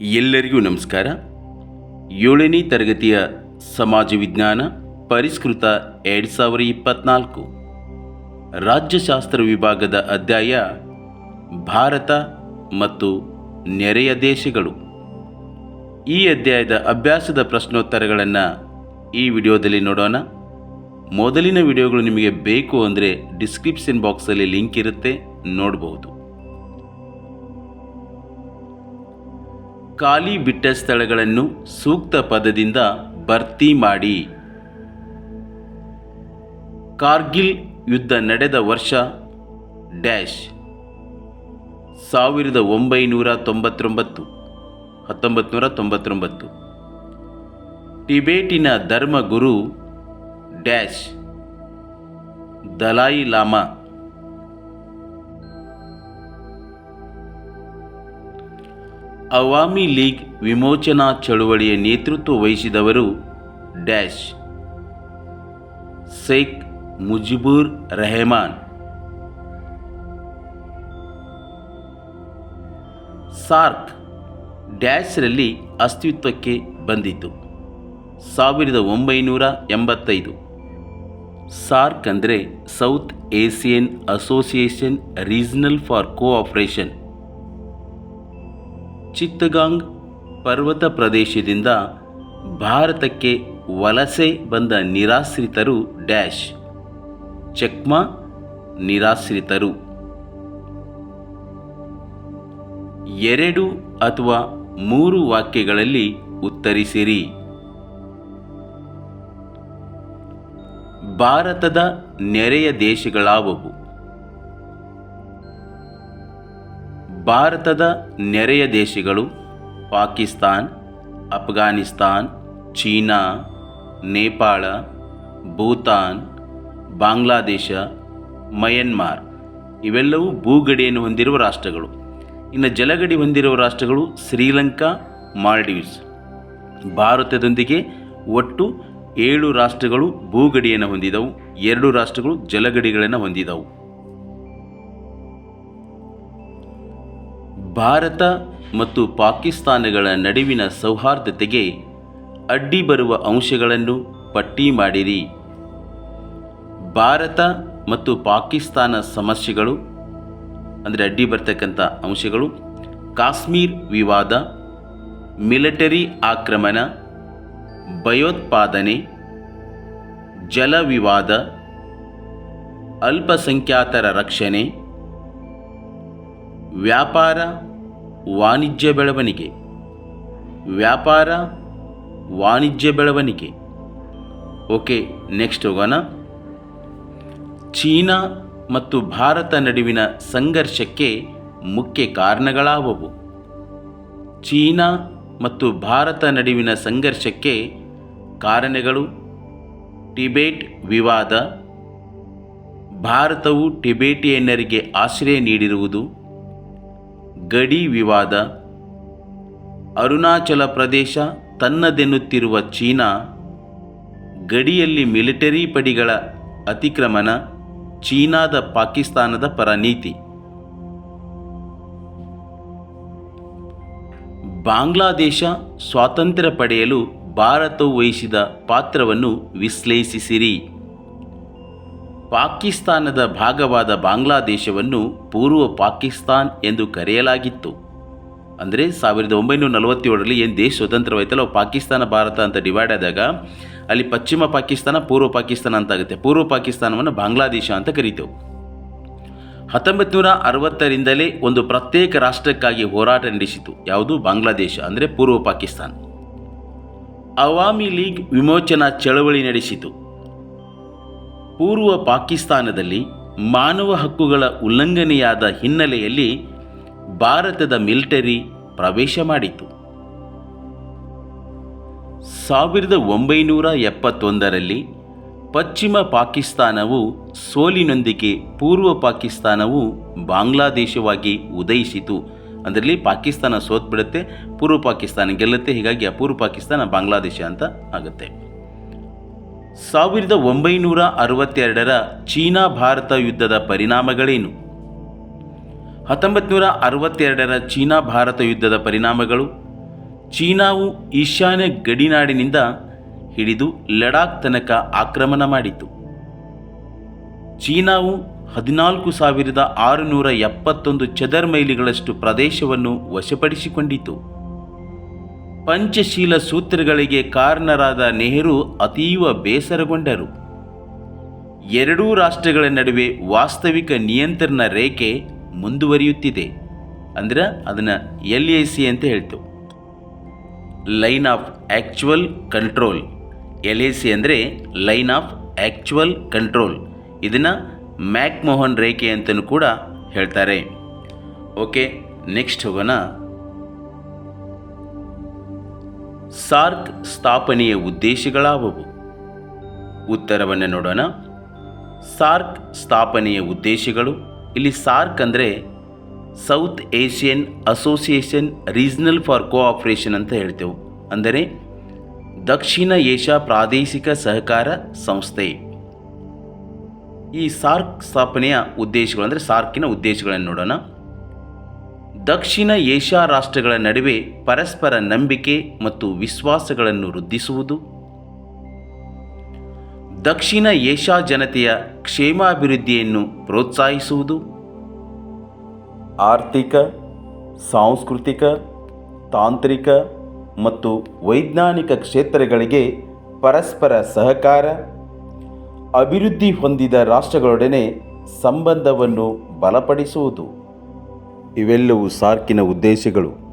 ಎಲ್ಲರಿಗೂ ನಮಸ್ಕಾರ. ಏಳನೇ ತರಗತಿಯ ಸಮಾಜ ವಿಜ್ಞಾನ ಪರಿಷ್ಕೃತ ಎರಡು ಸಾವಿರ ಇಪ್ಪತ್ನಾಲ್ಕು. ರಾಜ್ಯಶಾಸ್ತ್ರ ವಿಭಾಗದ ಅಧ್ಯಾಯ, ಭಾರತ ಮತ್ತು ನೆರೆಯ ದೇಶಗಳು. ಈ ಅಧ್ಯಾಯದ ಅಭ್ಯಾಸದ ಪ್ರಶ್ನೋತ್ತರಗಳನ್ನು ಈ ವಿಡಿಯೋದಲ್ಲಿ ನೋಡೋಣ. ಮೊದಲಿನ ವಿಡಿಯೋಗಳು ನಿಮಗೆ ಬೇಕು ಅಂದರೆ ಡಿಸ್ಕ್ರಿಪ್ಷನ್ ಬಾಕ್ಸಲ್ಲಿ ಲಿಂಕ್ ಇರುತ್ತೆ ನೋಡಬಹುದು ಖಾಲಿ ಬಿಟ್ಟ ಸ್ಥಳಗಳನ್ನು ಸೂಕ್ತ ಪದದಿಂದ ಭರ್ತಿ ಮಾಡಿ. ಕಾರ್ಗಿಲ್ ಯುದ್ಧ ನಡೆದ ವರ್ಷ ಡ್ಯಾಶ್ ಸಾವಿರದ ಒಂಬೈನೂರ ತೊಂಬತ್ತೊಂಬತ್ತು ಹತ್ತೊಂಬತ್ತು ನೂರ ತೊಂಬತ್ತೊಂಬತ್ತು. ಟಿಬೇಟಿನ ಧರ್ಮಗುರು ಡ್ಯಾಶ್ ದಲಾಯಿ ಲಾಮಾ ಅವಾಮಿ ಲೀಗ್ ವಿಮೋಚನಾ ಚಳುವಳಿಯ ನೇತೃತ್ವ ವಹಿಸಿದವರು ಡ್ಯಾಶ್. ಶೇಖ್ ಮುಜಿಬುರ್ ರೆಹಮಾನ್. ಸಾರ್ಕ್ ಡ್ಯಾಶ್ರಲ್ಲಿ ಅಸ್ತಿತ್ವಕ್ಕೆ ಬಂದಿತು ಸಾವಿರದ ಒಂಬೈನೂರ ಎಂಬತ್ತೈದು. ಸಾರ್ಕ್ ಅಂದರೆ South Asian Association Regional for Cooperation. Chittagong ಪರ್ವತ ಪ್ರದೇಶದಿಂದ ಭಾರತಕ್ಕೆ ವಲಸೆ ಬಂದ ನಿರಾಶ್ರಿತರು ಡ್ಯಾಶ್. ಚಕ್ಮಾ ನಿರಾಶ್ರಿತರು. ಎರಡು ಅಥವಾ ಮೂರು ವಾಕ್ಯಗಳಲ್ಲಿ ಉತ್ತರಿಸಿರಿ. ಭಾರತದ ನೆರೆಯ ದೇಶಗಳಾವವು. ಭಾರತದ ನೆರೆಯ ದೇಶಗಳು ಪಾಕಿಸ್ತಾನ್, ಅಫ್ಘಾನಿಸ್ತಾನ್, ಚೀನಾ, ನೇಪಾಳ, ಭೂತಾನ್, ಬಾಂಗ್ಲಾದೇಶ, ಮಯನ್ಮಾರ್. ಇವೆಲ್ಲವೂ ಭೂಗಡಿಯನ್ನು ಹೊಂದಿರುವ ರಾಷ್ಟ್ರಗಳು. ಇನ್ನು ಜಲಗಡಿ ಹೊಂದಿರುವ ರಾಷ್ಟ್ರಗಳು ಶ್ರೀಲಂಕಾ, ಮಾಲ್ಡೀವ್ಸ್. ಭಾರತದೊಂದಿಗೆ ಒಟ್ಟು ಏಳು ರಾಷ್ಟ್ರಗಳು ಭೂಗಡಿಯನ್ನು ಹೊಂದಿದವು. ಎರಡು ರಾಷ್ಟ್ರಗಳು ಜಲಗಡಿಗಳನ್ನು ಹೊಂದಿದವು. ಭಾರತ ಮತ್ತು ಪಾಕಿಸ್ತಾನಗಳ ನಡುವಿನ ಸೌಹಾರ್ದತೆಗೆ ಅಡ್ಡಿ ಬರುವ ಅಂಶಗಳನ್ನು ಪಟ್ಟಿ ಮಾಡಿರಿ. ಭಾರತ ಮತ್ತು ಪಾಕಿಸ್ತಾನ ಸಮಸ್ಯೆಗಳು, ಅಂದರೆ ಅಡ್ಡಿ ಬರ್ತಕ್ಕಂಥ ಅಂಶಗಳು, ಕಾಶ್ಮೀರ್ ವಿವಾದ, ಮಿಲಿಟರಿ ಆಕ್ರಮಣ, ಭಯೋತ್ಪಾದನೆ, ಜಲ ವಿವಾದ, ಅಲ್ಪಸಂಖ್ಯಾತರ ರಕ್ಷಣೆ ವ್ಯಾಪಾರ, ವಾಣಿಜ್ಯ ಬೆಳವಣಿಗೆ. ವ್ಯಾಪಾರ, ವಾಣಿಜ್ಯ ಬೆಳವಣಿಗೆ. ಓಕೆ, ನೆಕ್ಸ್ಟ್ ಹೋಗೋಣ. ಚೀನಾ ಮತ್ತು ಭಾರತ ನಡುವಿನ ಸಂಘರ್ಷಕ್ಕೆ ಮುಖ್ಯ ಕಾರಣಗಳಾವವು? ಚೀನಾ ಮತ್ತು ಭಾರತ ನಡುವಿನ ಸಂಘರ್ಷಕ್ಕೆ ಕಾರಣಗಳು? ಟಿಬೇಟ್ ವಿವಾದ. ಭಾರತವು ಟಿಬೇಟಿಯನ್ನರಿಗೆ ಆಶ್ರಯ ನೀಡಿರುವುದು? ಗಡಿ ವಿವಾದ. ಅರುಣಾಚಲ ಪ್ರದೇಶ ತನ್ನದೆನ್ನುತ್ತಿರುವ ಚೀನಾ, ಗಡಿಯಲ್ಲಿ ಮಿಲಿಟರಿ ಪಡಿಗಳ ಅತಿಕ್ರಮಣ, ಚೀನಾದ ಪಾಕಿಸ್ತಾನದ ಪರ ನೀತಿ. ಬಾಂಗ್ಲಾದೇಶ ಸ್ವಾತಂತ್ರ್ಯ ಪಡೆಯಲು ಭಾರತವು ವಹಿಸಿದ ಪಾತ್ರವನ್ನು ವಿಶ್ಲೇಷಿಸಿರಿ. ಪಾಕಿಸ್ತಾನದ ಭಾಗವಾದ ಬಾಂಗ್ಲಾದೇಶವನ್ನು ಪೂರ್ವ ಪಾಕಿಸ್ತಾನ್ ಎಂದು ಕರೆಯಲಾಗಿತ್ತು. ಅಂದರೆ ಸಾವಿರದ ಒಂಬೈನೂರ ನಲವತ್ತೇಳರಲ್ಲಿ ಏನು ದೇಶ ಸ್ವತಂತ್ರವಾಯ್ತಲ್ಲ ಪಾಕಿಸ್ತಾನ, ಭಾರತ ಅಂತ ಡಿವೈಡ್ ಆದಾಗ ಅಲ್ಲಿ ಪಶ್ಚಿಮ ಪಾಕಿಸ್ತಾನ, ಪೂರ್ವ ಪಾಕಿಸ್ತಾನ ಅಂತಾಗುತ್ತೆ. ಪೂರ್ವ ಪಾಕಿಸ್ತಾನವನ್ನು ಬಾಂಗ್ಲಾದೇಶ ಅಂತ ಕರೀತು ಹತ್ತೊಂಬತ್ತು ನೂರ ಅರವತ್ತರಿಂದಲೇ ಒಂದು ಪ್ರತ್ಯೇಕ ರಾಷ್ಟ್ರಕ್ಕಾಗಿ ಹೋರಾಟ ನಡೆಸಿತು. ಯಾವುದು? ಬಾಂಗ್ಲಾದೇಶ, ಅಂದರೆ ಪೂರ್ವ ಪಾಕಿಸ್ತಾನ. ಅವಾಮಿ ಲೀಗ್ ವಿಮೋಚನಾ ಚಳವಳಿ ನಡೆಸಿತು. ಪೂರ್ವ ಪಾಕಿಸ್ತಾನದಲ್ಲಿ ಮಾನವ ಹಕ್ಕುಗಳ ಉಲ್ಲಂಘನೆಯಾದ ಹಿನ್ನೆಲೆಯಲ್ಲಿ ಭಾರತದ ಮಿಲಿಟರಿ ಪ್ರವೇಶ ಮಾಡಿತು. ಸಾವಿರದ ಒಂಬೈನೂರ ಎಪ್ಪತ್ತೊಂದರಲ್ಲಿ ಪಶ್ಚಿಮ ಪಾಕಿಸ್ತಾನವು ಸೋಲಿನೊಂದಿಗೆ ಪೂರ್ವ ಪಾಕಿಸ್ತಾನವು ಬಾಂಗ್ಲಾದೇಶವಾಗಿ ಉದಯಿಸಿತು. ಅದರಲ್ಲಿ ಪಾಕಿಸ್ತಾನ ಸೋತ್ಬಿಡುತ್ತೆ, ಪೂರ್ವ ಪಾಕಿಸ್ತಾನ ಗೆಲ್ಲುತ್ತೆ, ಹೀಗಾಗಿ ಅಪೂರ್ವ ಪಾಕಿಸ್ತಾನ ಬಾಂಗ್ಲಾದೇಶ ಅಂತ ಆಗುತ್ತೆ. ಸಾವಿರದ ಒಂಬೈನೂರ ಅರವತ್ತೆರಡರ ಚೀನಾ ಭಾರತ ಯುದ್ಧದ ಪರಿಣಾಮಗಳೇನು? ಹತ್ತೊಂಬತ್ತು ನೂರ ಅರವತ್ತೆರಡರ ಚೀನಾ ಭಾರತ ಯುದ್ಧದ ಪರಿಣಾಮಗಳು? ಚೀನಾವು ಈಶಾನ್ಯ ಗಡಿನಾಡಿನಿಂದ ಹಿಡಿದು ಲಡಾಖ್ ತನಕ ಆಕ್ರಮಣ ಮಾಡಿತು. ಚೀನಾವು ಹದಿನಾಲ್ಕು ಸಾವಿರದ ಆರುನೂರ ಎಪ್ಪತ್ತೊಂದು ಚದರ್ ಮೈಲಿಗಳಷ್ಟು ಪ್ರದೇಶವನ್ನು ವಶಪಡಿಸಿಕೊಂಡಿತು. ಪಂಚಶೀಲ ಸೂತ್ರಗಳಿಗೆ ಕಾರಣರಾದ ನೆಹರು ಅತೀವ ಬೇಸರಗೊಂಡರು. ಎರಡೂ ರಾಷ್ಟ್ರಗಳ ನಡುವೆ ವಾಸ್ತವಿಕ ನಿಯಂತ್ರಣ ರೇಖೆ ಮುಂದುವರಿಯುತ್ತಿದೆ. ಅಂದ್ರೆ ಅದನ್ನು ಎಲ್ ಎ ಸಿ ಅಂತ ಹೇಳ್ತು line of actual control. L A C ಅಂದರೆ ಲೈನ್ ಆಫ್ ಆ್ಯಕ್ಚುವಲ್ ಕಂಟ್ರೋಲ್. ಇದನ್ನು ಮ್ಯಾಕ್ಮೋಹನ್ ರೇಖೆ ಅಂತಲೂ ಕೂಡ ಹೇಳ್ತಾರೆ. ಓಕೆ, ನೆಕ್ಸ್ಟ್ ಹೋಗೋಣ. ಸಾರ್ಕ್ ಸ್ಥಾಪನೆಯ ಉದ್ದೇಶಗಳಾವವು? ಉತ್ತರವನ್ನು ನೋಡೋಣ. ಸಾರ್ಕ್ ಸ್ಥಾಪನೆಯ ಉದ್ದೇಶಗಳು, ಇಲ್ಲಿ ಸಾರ್ಕ್ ಅಂದರೆ South Asian Association Regional for Cooperation ಅಂತ ಹೇಳ್ತೇವೆ. ಅಂದರೆ ದಕ್ಷಿಣ ಏಷ್ಯಾ ಪ್ರಾದೇಶಿಕ ಸಹಕಾರ ಸಂಸ್ಥೆ. ಈ ಸಾರ್ಕ್ ಸ್ಥಾಪನೆಯ ಉದ್ದೇಶಗಳು ಅಂದರೆ ಸಾರ್ಕಿನ ಉದ್ದೇಶಗಳನ್ನು ನೋಡೋಣ. ದಕ್ಷಿಣ ಏಷ್ಯಾ ರಾಷ್ಟ್ರಗಳ ನಡುವೆ ಪರಸ್ಪರ ನಂಬಿಕೆ ಮತ್ತು ವಿಶ್ವಾಸಗಳನ್ನು ವೃದ್ಧಿಸುವುದು. ದಕ್ಷಿಣ ಏಷ್ಯಾ ಜನತೆಯ ಕ್ಷೇಮಾಭಿವೃದ್ಧಿಯನ್ನು ಪ್ರೋತ್ಸಾಹಿಸುವುದು. ಆರ್ಥಿಕ, ಸಾಂಸ್ಕೃತಿಕ, ತಾಂತ್ರಿಕ ಮತ್ತು ವೈಜ್ಞಾನಿಕ ಕ್ಷೇತ್ರಗಳಿಗೆ ಪರಸ್ಪರ ಸಹಕಾರ, ಅಭಿವೃದ್ಧಿ ಹೊಂದಿದ ರಾಷ್ಟ್ರಗಳೊಡನೆ ಸಂಬಂಧವನ್ನು ಬಲಪಡಿಸುವುದು. ಇವೆಲ್ಲವೂ ಸಾರ್ಕಿನ ಉದ್ದೇಶಗಳು.